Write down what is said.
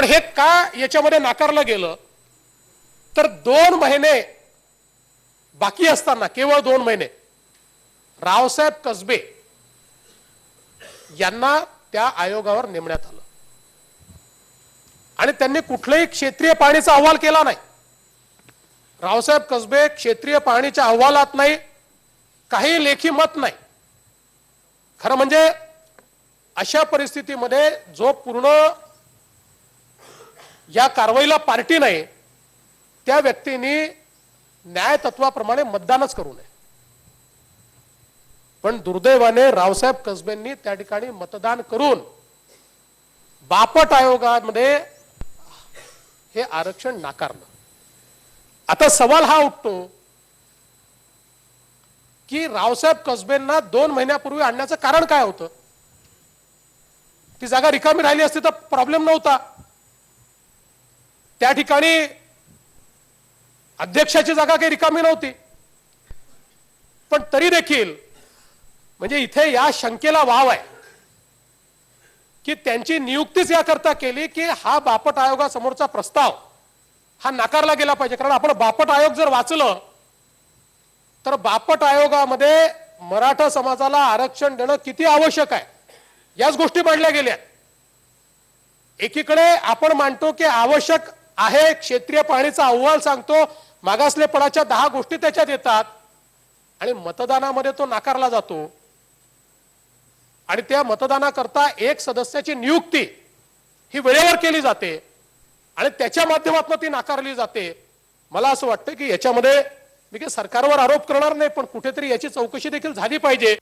पण हे का याच्यामध्ये नाकारलं गेलं? तर दोन महिने बाकी असताना केवळ दोन महिने रावसाहेब कसबे यांना त्या आयोगावर नेमण्यात आलं. आणि त्यांनी कुठल्याही क्षेत्रीय पाहणीचा अहवाल केला नाही. रावसाहेब कसबे क्षेत्रीय पाहणीच्या अहवालात नाही काही लेखी मत नाही. खरं म्हणजे अशा परिस्थितीमध्ये जो पूर्ण या कारवाईला पार्टी नाही त्या व्यक्तींनी न्याय तत्वाप्रमाणे मतदानच करू नये. पण दुर्दैवाने रावसाहेब कसबेंनी त्या ठिकाणी मतदान करून बापट आयोगामध्ये हे आरक्षण नाकारलं. आता सवाल हा उठतो की रावसाहेब कसबेंना दोन महिन्यापूर्वी आणण्याचं कारण काय होतं? ती जागा रिकामी राहिली असती तर प्रॉब्लेम नव्हता. त्या ठिकाणी अध्यक्षाची जागा काही रिकामी नव्हती. पण तरी देखील म्हणजे इथे या शंकेला वाव आहे की त्यांची नियुक्तीच याकरता केली की हा बापट आयोगासमोरचा प्रस्ताव हा नाकारला गेला पाहिजे. कारण आपण बापट आयोग जर वाचलं तर बापट आयोगामध्ये मराठा समाजाला आरक्षण देणं किती आवश्यक आहे याच गोष्टी मांडल्या गेल्या. एकीकडे आपण मानतो की आवश्यक आहे क्षेत्रीय पाहणीचा अहवाल सांगतो मागासलेपणाच्या दहा गोष्टी त्याच्यात येतात. आणि मतदानामध्ये तो नाकारला जातो. आणि त्या मतदानाकरता एक सदस्याची नियुक्ती ही वेळेवर केली जाते. आणि त्याच्या माध्यमातून ती नाकारली जाते. मला असं वाटतं की याच्यामध्ये मी काही सरकारवर आरोप करणार नाही पण कुठेतरी याची चौकशी देखील झाली पाहिजे.